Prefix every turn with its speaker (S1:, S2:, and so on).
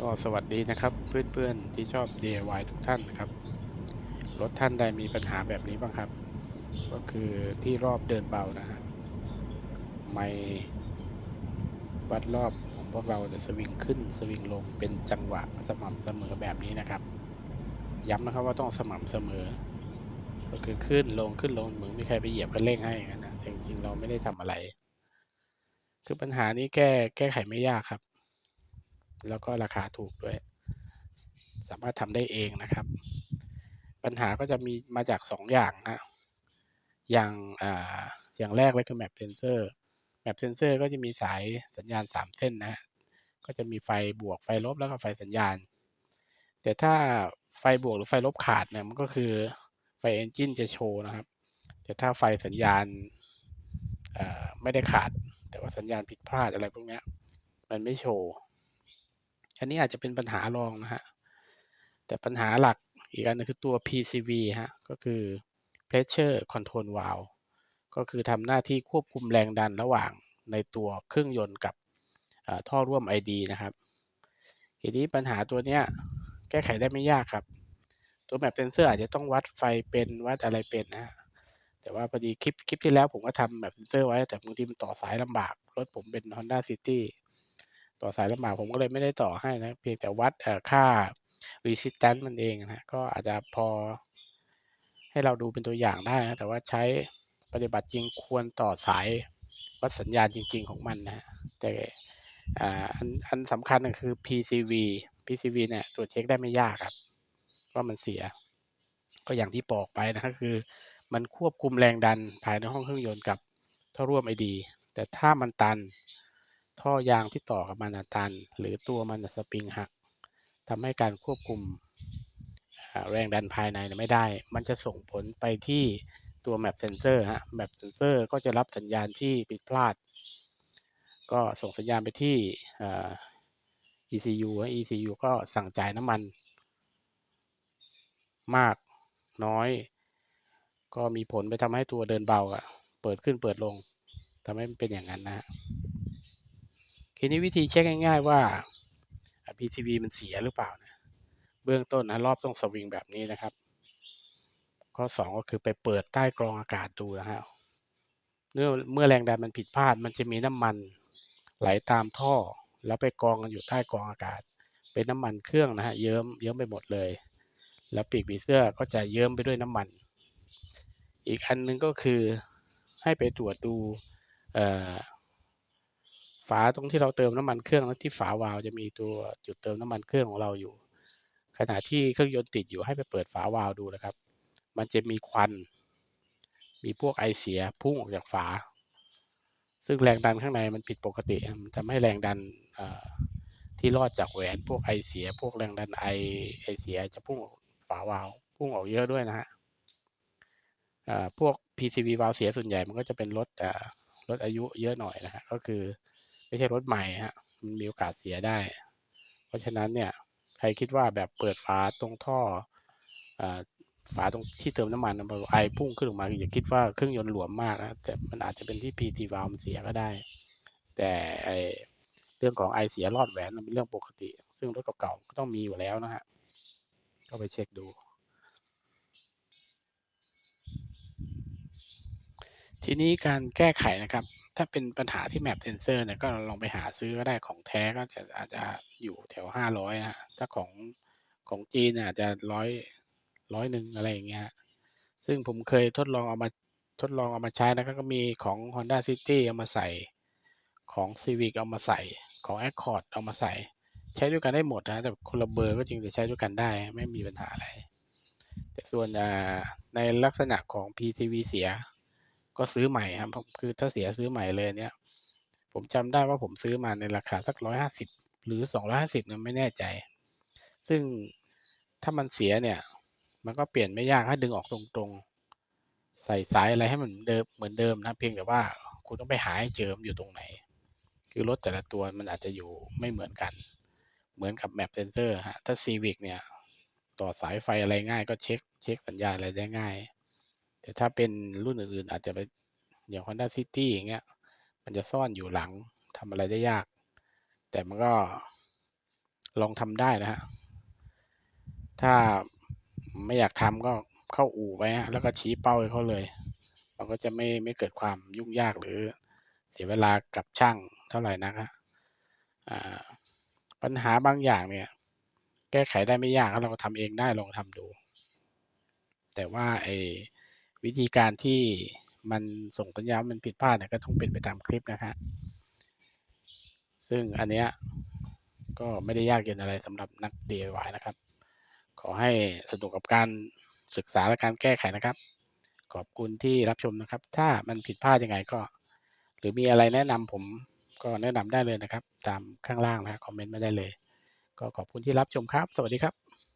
S1: ก็สวัสดีนะครับเพื่อนๆที่ชอบ DIY ทุกท่านนะครับ รถท่านใดมีปัญหาแบบนี้บ้างครับ ก็คือที่รอบเดินเบานะฮะไม่วัดรอบของพวกเราจะสวิงขึ้นสวิงลงเป็นจังหวะสม่ำเสมอแบบนี้นะครับ ย้ำนะครับว่าต้องสม่ำเสมอ ก็คือขึ้นลงขึ้นลงเหมือนมีใครไปเหยียบคันเร่งให้อย่างนั้นนะแต่จริงๆเราไม่ได้ทำอะไร คือปัญหานี้แก้แก้ไขไม่ยากครับ แล้วก็ราคาถูกด้วย สามารถทำได้เองนะครับ ปัญหาก็จะมีมาจากสองอย่างนะอย่างอ่าอย่างแรกเลยคือ map sensor map sensor ก็จะมีสายสัญญาณสามเส้นนะก็จะมีไฟบวกไฟลบแล้วก็ไฟสัญญาณ แต่ถ้าไฟบวกหรือไฟลบขาดเนี่ยมันก็คือไฟเอนจินจะโชว์นะครับ แต่ถ้าไฟสัญญาณไม่ได้ขาด แต่ว่าสัญญาณผิดพลาดอะไรพวกนี้มันไม่โชว์ อันนี้อาจจะเป็นปัญหารองนะฮะ แต่ปัญหาหลักอีกอันนึงคือตัว PCV ฮะ ก็คือ pressure control valve ก็คือทำหน้าที่ควบคุมแรงดันระหว่างในตัวเครื่องยนต์กับท่อร่วม ID นะครับ ทีนี้ปัญหาตัวเนี้ยแก้ไขได้ไม่ยากครับ ตัว map sensor อาจจะต้องวัดไฟเป็นวัดอะไรเป็นนะฮะแต่ว่าพอดีคลิปคลิปที่แล้วผมก็ทำ map sensor ไว้แต่บางทีมันต่อสายลำบาก รถผมเป็น Honda City ต่อสายลำบากผมก็เลยไม่ได้ต่อให้นะเพียงแต่วัดค่า resistance มันเองนะก็อาจจะพอ ให้เราดูเป็นตัวอย่างได้นะแต่ว่าใช้ปฏิบัติจริงควรต่อสายวัดสัญญาณจริง ๆของมันนะแต่อันอันสำคัญก็คือ PCV PCV เนี่ยตรวจเช็คได้ไม่ยากครับ ว่ามันเสีย ก็อย่างที่บอกไปนะคือ มันควบคุมแรงดันภายในห้องเครื่องยนต์กับท่อร่วม ID แต่ถ้ามันตัน ท่อยางที่ต่อกับมันอะตัน หรือตัวมันอะสปริงหักทำให้การควบคุมแรงดันภายในนไม่ได้ มันจะส่งผลไปที่ตัว map sensor ฮะ map sensor ก็จะรับสัญญาณที่ผิดพลาด ก็ส่งสัญญาณไปที่ ECU ฮะ ECU ก็สั่งจ่ายน้ำมัน มากน้อย ก็มีผลไปทำให้ตัวเดินเบาอะเปิดขึ้นเปิดลงทำให้มันเป็นอย่างนั้นนะฮะ ทีนี้วิธีเช็คง่าย ๆ ว่า PCB มันเสียหรือเปล่านะเบื้องต้นนะรอบต้องสวิงแบบนี้นะครับ ข้อ 2 ก็คือไปเปิดใต้กรองอากาศดูนะฮะเมื่อเมื่อแรงดันมันผิดพลาด มันจะมีน้ำมันไหลตามท่อ แล้วไปกองกันอยู่ใต้กรองอากาศ เป็นน้ำมันเครื่องนะฮะเยิ้มเยิ้มไปหมดเลย แล้วปีกผีเสื้อก็จะเยิ้มไปด้วยน้ำมัน อีกอันหนึงก็คือให้ไปตรวจดูเอ่อ ฝาตรงที่เราเติมน้ำมันเครื่องแล้วที่ฝาวาล์วจะมีตัวจุดเติมน้ำมันเครื่องของเราอยู่ ขณะที่เครื่องยนต์ติดอยู่ให้ไปเปิดฝาวาล์วดูนะครับ มันจะมีควัน มีพวกไอเสียพุ่งออกจากฝา ซึ่งแรงดันข้างในมันผิดปกติมันทำให้แรงดันที่รอดจากแหวนพวกไอเสีย พวกแรงดันไอไอเสียจะพุ่งออกฝาวาล์วพุ่งออกเยอะด้วยนะฮะพวก PCV วาล์วเสียส่วนใหญ่มันก็จะเป็นรถรถอายุเยอะหน่อยนะฮะก็คือ ไม่ใช่รถใหม่ฮะมันมีโอกาสเสียได้ เพราะฉะนั้นเนี่ยใครคิดว่าแบบเปิดฝาตรงท่ออฝาตรงที่เติมน้ำมันนไอพุ่งขึ้นออกมาอย่าคิดว่าเครื่องยนต์หลวมมากนะแต่มันอาจจะเป็นที่ PT valve มันเสียก็ได้ แต่ไอเรื่องของไอเสียรอดแหวนมันเป็นเรื่องปกติ ซึ่งรถเก่าๆก็ต้องมีอยู่แล้วนะฮะก็ไปเช็คดู ทีนี้การแก้ไขนะครับ ถ้าเป็นปัญหาที่ map sensor เนี่ยก็ลองไปหาซื้อก็ได้ของแท้ก็จะอาจจะอยู่แถวห้าร้อยนะถ้าของของจีนเนี่ยอาจจะร้อยร้อยหนึ่งอะไรอย่างเงี้ยซึ่งผมเคยทดลองเอามาทดลองเอามาใช้นะครับก็มีของ Honda City เอามาใส่ของ Civic เอามาใส่ของ Accord เอามาใส่ ใช้ด้วยกันได้หมดนะแต่คนละเบอร์ก็จริงแต่ใช้ด้วยกันได้ไม่มีปัญหาอะไร แต่ส่วนในลักษณะของ PCV เสีย ก็ซื้อใหม่ครับคือถ้าเสียซื้อใหม่เลยเนี่ย ผมจำได้ว่าผมซื้อมาในราคาสักร้อยห้าสิบหรือสองร้อยห้าสิบเนะไม่แน่ใจ ซึ่งถ้ามันเสียเนี่ย มันก็เปลี่ยนไม่ยากถ้าดึงออกตรงๆ ใส่สายอะไรให้มันเดิมเหมือนเดิมนะเพียงแต่ว่าคุณต้องไปหาให้เจอมอยู่ตรงไหน คือรถแต่ละตัวมันอาจจะอยู่ไม่เหมือนกัน เหมือนกับ map sensor ฮะถ้า Civic เนี่ย ต่อสายไฟอะไรง่ายก็เช็ค เช็คสัญญาณอะไรได้ง่าย แต่ถ้าเป็นรุ่นอื่นๆ อาจจะไปอย่าง Honda City อย่างเงี้ย มันจะซ่อนอยู่หลังทำอะไรได้ยาก แต่มันก็ลองทำได้นะฮะ ถ้าไม่อยากทำก็เข้าอู่ไปฮะ แล้วก็ชี้เป้าให้เขาเลย มันก็จะไม่ไม่เกิดความยุ่งยากหรือเสียเวลากับช่างเท่าไหร่นักฮะปัญหาบางอย่างเนี่ย แก้ไขได้ไม่ยากเราก็ทำเองได้ลองทำดู แต่ว่าไอ วิธีการที่มันส่งสัญญาณมันผิดพลาดเนี่ยก็ต้องเป็นไปตามคลิปนะฮะซึ่งอันเนี้ยก็ไม่ได้ยากเย็นอะไรสำหรับนัก DIY นะครับ ขอให้สนุกกับการศึกษาและการแก้ไขนะครับ ขอบคุณที่รับชมนะครับ ถ้ามันผิดพลาดยังไงก็ หรือมีอะไรแนะนำผมก็แนะนำได้เลยนะครับ ตามข้างล่างนะคอมเมนต์มาได้เลย ก็ขอบคุณที่รับชมครับ สวัสดีครับ